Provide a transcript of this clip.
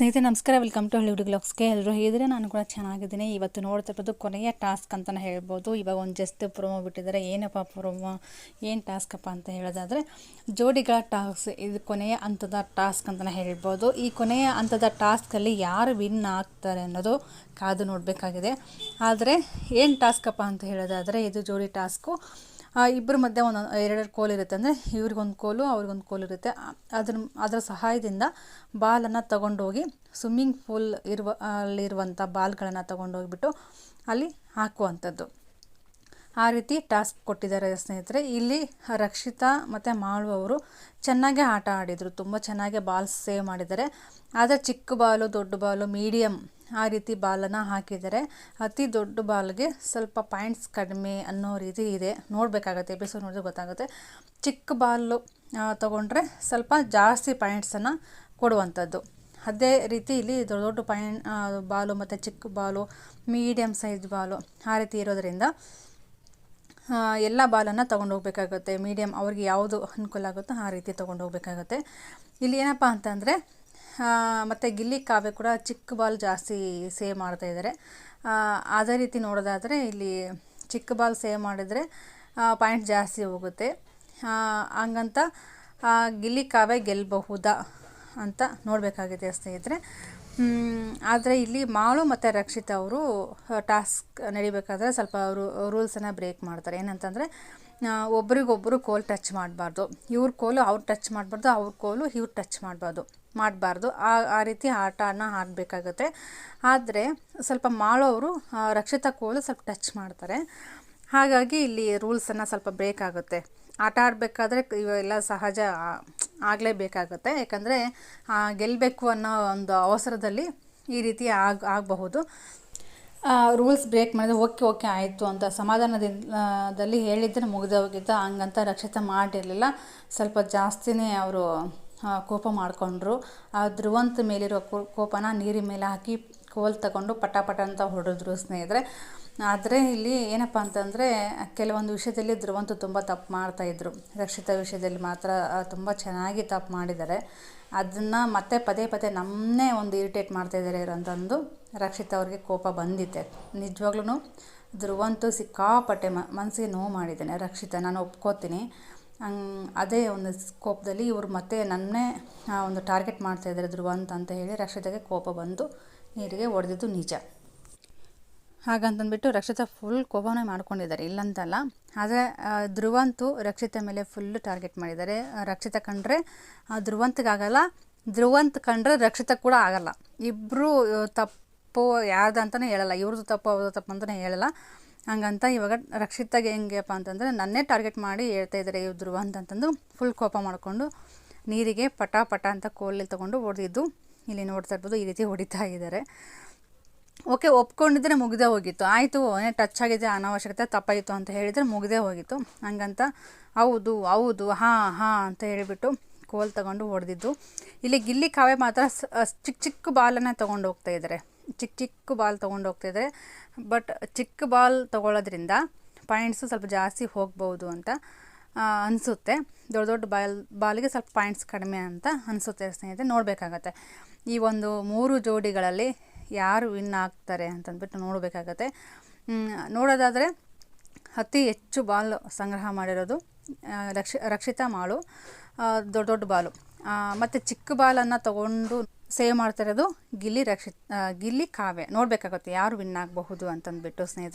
ಸ್ನೇಹಿತರೆ, ನಮಸ್ಕಾರ. Welcome to ಹಳ್ಳಿ ಬ್ಲಾಗ್ಸ್ಗೆ ಎಲ್ಲರೂ ಹೇಳಿದರೆ ನಾನು ಕೂಡ ಚೆನ್ನಾಗಿದ್ದೀನಿ. ಇವತ್ತು ನೋಡ್ತಾ ಇರೋದು ಕೊನೆಯ ಟಾಸ್ಕ್ ಅಂತಲೇ ಹೇಳ್ಬೋದು. ಇವಾಗ ಒಂದು ಜಸ್ಟ್ ಪ್ರೊಮೋ ಬಿಟ್ಟಿದ್ದಾರೆ. ಏನಪ್ಪ ಪ್ರೊಮೋ ಏನು ಟಾಸ್ಕಪ್ಪ ಅಂತ ಹೇಳೋದಾದರೆ, ಜೋಡಿಗಳ ಟಾಸ್ಕ್. ಇದು ಕೊನೆಯ ಹಂತದ ಟಾಸ್ಕ್ ಅಂತಲೇ ಹೇಳ್ಬೋದು. ಈ ಕೊನೆಯ ಹಂತದ ಟಾಸ್ಕಲ್ಲಿ ಯಾರು ವಿನ್ ಆಗ್ತಾರೆ ಅನ್ನೋದು ಕಾದು ನೋಡಬೇಕಾಗಿದೆ. ಆದರೆ, ಏನು ಟಾಸ್ಕಪ್ಪ ಅಂತ ಹೇಳೋದಾದರೆ, ಇದು ಜೋಡಿ ಟಾಸ್ಕು. ಇಬ್ಬರ ಮಧ್ಯೆ ಒಂದು, ಎರಡೆರಡು ಕೋಲ್ ಇರುತ್ತೆ. ಅಂದರೆ ಇವ್ರಿಗೊಂದು ಕೋಲು, ಅವ್ರಿಗೊಂದು ಕೋಲು ಇರುತ್ತೆ. ಅದ್ರ ಅದರ ಸಹಾಯದಿಂದ ಬಾಲನ್ನು ತಗೊಂಡೋಗಿ ಸ್ವಿಮ್ಮಿಂಗ್ ಪೂಲ್ ಇರುವ ಅಲ್ಲಿರುವಂಥ ಬಾಲ್ಗಳನ್ನು ತಗೊಂಡೋಗ್ಬಿಟ್ಟು ಅಲ್ಲಿ ಹಾಕುವಂಥದ್ದು. ಆ ರೀತಿ ಟಾಸ್ಕ್ ಕೊಟ್ಟಿದ್ದಾರೆ ಸ್ನೇಹಿತರೆ. ಇಲ್ಲಿ ರಕ್ಷಿತಾ ಮತ್ತು ಮಾಳುವವರು ಚೆನ್ನಾಗೇ ಆಟ ಆಡಿದರು. ತುಂಬ ಚೆನ್ನಾಗೆ ಬಾಲ್ ಸೇವ್ ಮಾಡಿದ್ದಾರೆ. ಆದರೆ ಚಿಕ್ಕ ಬಾಲು, ದೊಡ್ಡ ಬಾಲು ಮೀಡಿಯಮ್ ಆ ರೀತಿ ಬಾಲನ್ನು ಹಾಕಿದರೆ ಅತಿ ದೊಡ್ಡ ಬಾಲ್ಗೆ ಸ್ವಲ್ಪ ಪಾಯಿಂಟ್ಸ್ ಕಡಿಮೆ ಅನ್ನೋ ರೀತಿ ಇದೆ. ನೋಡಬೇಕಾಗತ್ತೆ, ಎಪಿಸೋಡ್ ನೋಡಿದ್ರೆ ಗೊತ್ತಾಗುತ್ತೆ. ಚಿಕ್ಕ ಬಾಲು ತೊಗೊಂಡ್ರೆ ಸ್ವಲ್ಪ ಜಾಸ್ತಿ ಪಾಯಿಂಟ್ಸನ್ನು ಕೊಡುವಂಥದ್ದು. ಅದೇ ರೀತಿ ಇಲ್ಲಿ ದೊಡ್ಡ ದೊಡ್ಡ ಪಾಯಿಂಟ್ ಬಾಲು ಮತ್ತು ಚಿಕ್ಕ ಬಾಲು ಮೀಡಿಯಮ್ ಸೈಜ್ ಬಾಲು ಆ ರೀತಿ ಇರೋದರಿಂದ ಎಲ್ಲ ಬಾಲನ್ನು ತೊಗೊಂಡು ಹೋಗಬೇಕಾಗುತ್ತೆ ಮೀಡಿಯಮ್ ಅವ್ರಿಗೆ ಯಾವುದು ಅನುಕೂಲ ಆಗುತ್ತೋ ಆ ರೀತಿ ತೊಗೊಂಡು ಹೋಗಬೇಕಾಗುತ್ತೆ ಇಲ್ಲಿ ಏನಪ್ಪ ಅಂತಂದರೆ ಮತ್ತು ಗಿಲ್ಲಿ ಕಾವ್ಯ ಕೂಡ ಚಿಕ್ಕ ಬಾಲ್ ಜಾಸ್ತಿ ಸೇವ್ ಮಾಡ್ತಾ ಇದ್ದಾರೆ. ಅದೇ ರೀತಿ ನೋಡೋದಾದರೆ ಇಲ್ಲಿ ಚಿಕ್ಕ ಬಾಲ್ ಸೇವ್ ಮಾಡಿದರೆ ಪಾಯಿಂಟ್ ಜಾಸ್ತಿ ಹೋಗುತ್ತೆ. ಹಂಗಂತ ಗಿಲ್ಲಿ ಕಾವ್ಯ ಗೆಲ್ಲಬಹುದಾ ಅಂತ ನೋಡಬೇಕಾಗಿದೆ ಸ್ನೇಹಿತರೆ. ಆದರೆ ಇಲ್ಲಿ ಮಾಳು ಮತ್ತು ರಕ್ಷಿತ ಅವರು ಟಾಸ್ಕ್ ನಡಿಬೇಕಾದ್ರೆ ಸ್ವಲ್ಪ ಅವರು ರೂಲ್ಸನ್ನು ಬ್ರೇಕ್ ಮಾಡ್ತಾರೆ. ಏನಂತಂದರೆ ಒಬ್ಬರಿಗೊಬ್ಬರು ಕೋಲ್ ಟಚ್ ಮಾಡಬಾರ್ದು. ಇವ್ರ ಕೋಲು ಅವ್ರು ಟಚ್ ಮಾಡಬಾರ್ದು, ಅವ್ರ ಕೋಲು ಇವ್ರು ಟಚ್ ಮಾಡಬಾರ್ದು. ಮಾಡಬಾರ್ದು. ಆ ಆ ರೀತಿ ಆಟನ ಆಡಬೇಕಾಗುತ್ತೆ. ಆದರೆ ಸ್ವಲ್ಪ ಮಾಡೋವರು ರಕ್ಷಿತ ಕೋಲು ಸ್ವಲ್ಪ ಟಚ್ ಮಾಡ್ತಾರೆ. ಹಾಗಾಗಿ ಇಲ್ಲಿ ರೂಲ್ಸನ್ನು ಸ್ವಲ್ಪ ಬ್ರೇಕ್ ಆಗುತ್ತೆ ಆಟ ಆಡಬೇಕಾದ್ರೆ ಇವೆಲ್ಲ ಸಹಜ ಆಗಲೇಬೇಕಾಗತ್ತೆ. ಯಾಕಂದರೆ ಗೆಲ್ಲಬೇಕು ಅನ್ನೋ ಒಂದು ಅವಸರದಲ್ಲಿ ಈ ರೀತಿ ಆಗ, ಆಗಬಹುದು. ರೂಲ್ಸ್ ಬ್ರೇಕ್ ಮಾಡಿದ್ರೆ ಓಕೆ ಓಕೆ ಆಯಿತು ಅಂತ ಸಮಾಧಾನದಲ್ಲಿ ಹೇಳಿದ್ರೆ ಮುಗಿದ ಹೋಗಿದ್ದ ಹಂಗಂತ ರಕ್ಷಿತ ಮಾಡಿರಲಿಲ್ಲ. ಸ್ವಲ್ಪ ಜಾಸ್ತಿನೇ ಅವರು ಕೋಪ ಮಾಡಿಕೊಂಡ್ರು. ಆ ಧ್ರುವಂತ ಮೇಲಿರೋ ಕೋಪನ ನೀರಿನ ಮೇಲೆ ಹಾಕಿ ಕೋಲ್ ತಗೊಂಡು ಪಟ ಪಟ ಅಂತ ಹೊಡೆದ್ರು ಸ್ನೇಹಿತರೆ. ಆದರೆ ಇಲ್ಲಿ ಏನಪ್ಪ ಅಂತಂದರೆ, ಕೆಲವೊಂದು ವಿಷಯದಲ್ಲಿ ಧ್ರುವಂತು ತುಂಬ ತಪ್ಪು ಮಾಡ್ತಾಯಿದ್ರು ರಕ್ಷಿತ ವಿಷಯದಲ್ಲಿ ಮಾತ್ರ ತುಂಬ ಚೆನ್ನಾಗಿ ತಪ್ಪು ಮಾಡಿದ್ದಾರೆ. ಅದನ್ನು ಮತ್ತೆ ಪದೇ ಪದೇ ನಮ್ಮನ್ನೇ ಒಂದು ಇರಿಟೇಟ್ ಮಾಡ್ತಾಯಿದ್ದಾರೆ ಅಂತಂದು ರಕ್ಷಿತ ಅವ್ರಿಗೆ ಕೋಪ ಬಂದಿತ್ತೆ. ನಿಜವಾಗ್ಲೂ ಧ್ರುವಂತು ಸಿಕ್ಕಾಪಟ್ಟೆ ಮನಸ್ಸಿಗೆ ನೋವು ಮಾಡಿದ್ದಾನೆ. ರಕ್ಷಿತ, ನಾನು ಒಪ್ಕೋತೀನಿ. ಅದೇ ಒಂದು ಸ್ಕೋಪ್ದಲ್ಲಿ ಇವರು ಮತ್ತೆ ನನ್ನೇ ಒಂದು ಟಾರ್ಗೆಟ್ ಮಾಡ್ತಾ ಇದ್ದಾರೆ ಧ್ರುವ ಅಂತ ಹೇಳಿ ರಕ್ಷಿತಗೆ ಕೋಪ ಬಂದು ನೀರಿಗೆ ಹೊಡೆದಿದ್ದು ನಿಜ. ಹಾಗಂತಂದ್ಬಿಟ್ಟು ರಕ್ಷಿತ ಫುಲ್ ಕೋಪನೇ ಮಾಡ್ಕೊಂಡಿದ್ದಾರೆ, ಇಲ್ಲಂತಲ್ಲ. ಆದರೆ ಧ್ರುವಂತು ರಕ್ಷಿತ ಮೇಲೆ ಫುಲ್ ಟಾರ್ಗೆಟ್ ಮಾಡಿದ್ದಾರೆ. ರಕ್ಷಿತ ಕಂಡ್ರೆ ಧ್ರುವಂತಗಾಗಲ್ಲ, ಧ್ರುವಂತ ಕಂಡ್ರೆ ರಕ್ಷಿತ ಕೂಡ ಆಗಲ್ಲ. ಇಬ್ಬರು ತಪ್ಪು ಯಾರ್ದಂತಲೇ ಹೇಳಲ್ಲ ಇವ್ರದ್ದು ತಪ್ಪು ಅವ್ರದ್ದು ತಪ್ಪು ಅಂತಲೇ ಹೇಳಲ್ಲ. ಹಂಗಂತ ಇವಾಗ ರಕ್ಷಿತಾಗೆ ಹೆಂಗೆಪ್ಪ ಅಂತಂದರೆ ನನ್ನೇ ಟಾರ್ಗೆಟ್ ಮಾಡಿ ಹೇಳ್ತಾ ಇದ್ದಾರೆ ಇವ್ರು ಧ್ರುವ ಅಂತಂತಂದು ಫುಲ್ ಕೋಪ ಮಾಡಿಕೊಂಡು ನೀರಿಗೆ ಪಟ ಪಟ ಅಂತ ಕೋಲಲ್ಲಿ ತೊಗೊಂಡು ಹೊಡೆದಿದ್ದು. ಇಲ್ಲಿ ನೋಡ್ತಾ ಇರ್ಬೋದು ಈ ರೀತಿ ಹೊಡಿತಾ ಇದ್ದಾರೆ ಓಕೆ, ಒಪ್ಕೊಂಡಿದ್ರೆ ಮುಗಿದೇ ಹೋಗಿತ್ತು. ಆಯಿತು ಟಚ್ ಆಗಿದೆ ಅನಾವಶ್ಯಕತೆ ತಪ್ಪಾಯಿತು ಅಂತ ಹೇಳಿದರೆ ಮುಗಿದೇ ಹೋಗಿತ್ತು. ಹಂಗಂತ ಹೌದು ಹೌದು, ಹಾಂ ಹಾಂ ಅಂತ ಹೇಳಿಬಿಟ್ಟು ಕೋಲ್ ತಗೊಂಡು ಹೊಡೆದಿದ್ದು. ಇಲ್ಲಿ ಗಿಲ್ಲಿ ಕಾವ್ಯ ಮಾತ್ರ ಚಿಕ್ಕ ಚಿಕ್ಕ ಬಾಲನ್ನು ತೊಗೊಂಡು ಹೋಗ್ತಾ ಇದ್ದಾರೆ ಚಿಕ್ಕ ಚಿಕ್ಕ ಬಾಲ್ ತೊಗೊಂಡೋಗ್ತಿದ್ರೆ ಬಟ್ ಚಿಕ್ಕ ಬಾಲ್ ತೊಗೊಳೋದ್ರಿಂದ ಪಾಯಿಂಟ್ಸು ಸ್ವಲ್ಪ ಜಾಸ್ತಿ ಹೋಗ್ಬೋದು ಅಂತ ಅನಿಸುತ್ತೆ. ದೊಡ್ಡ ದೊಡ್ಡ ಬಾಲ್, ಬಾಲಿಗೆ ಸ್ವಲ್ಪ ಪಾಯಿಂಟ್ಸ್ ಕಡಿಮೆ ಅಂತ ಅನಿಸುತ್ತೆ ಸ್ನೇಹಿತರೆ, ನೋಡಬೇಕಾಗತ್ತೆ. ಈ ಒಂದು ಮೂರು ಜೋಡಿಗಳಲ್ಲಿ ಯಾರು ವಿನ್ ಆಗ್ತಾರೆ ಅಂತಂದ್ಬಿಟ್ಟು ನೋಡಬೇಕಾಗತ್ತೆ. ನೋಡೋದಾದರೆ ಅತಿ ಹೆಚ್ಚು ಬಾಲ್ ಸಂಗ್ರಹ ಮಾಡಿರೋದು ರಕ್ಷ, ರಕ್ಷಿತಾ ಮಾಳು ದೊಡ್ಡ ದೊಡ್ಡ ಬಾಲು. ಮತ್ತು ಚಿಕ್ಕ ಬಾಲನ್ನು ತಗೊಂಡು ಸೇವ್ ಮಾಡ್ತಿರೋದು ಗಿಲ್ಲಿ ರಕ್ಷಿತ್ ಗಿಲ್ಲಿ ಕಾವ್ಯ. ನೋಡಬೇಕಾಗುತ್ತೆ ಯಾರು ವಿನ್ ಆಗಬಹುದು ಅಂತಂದ್ಬಿಟ್ಟು ಸ್ನೇಹಿತರೆ.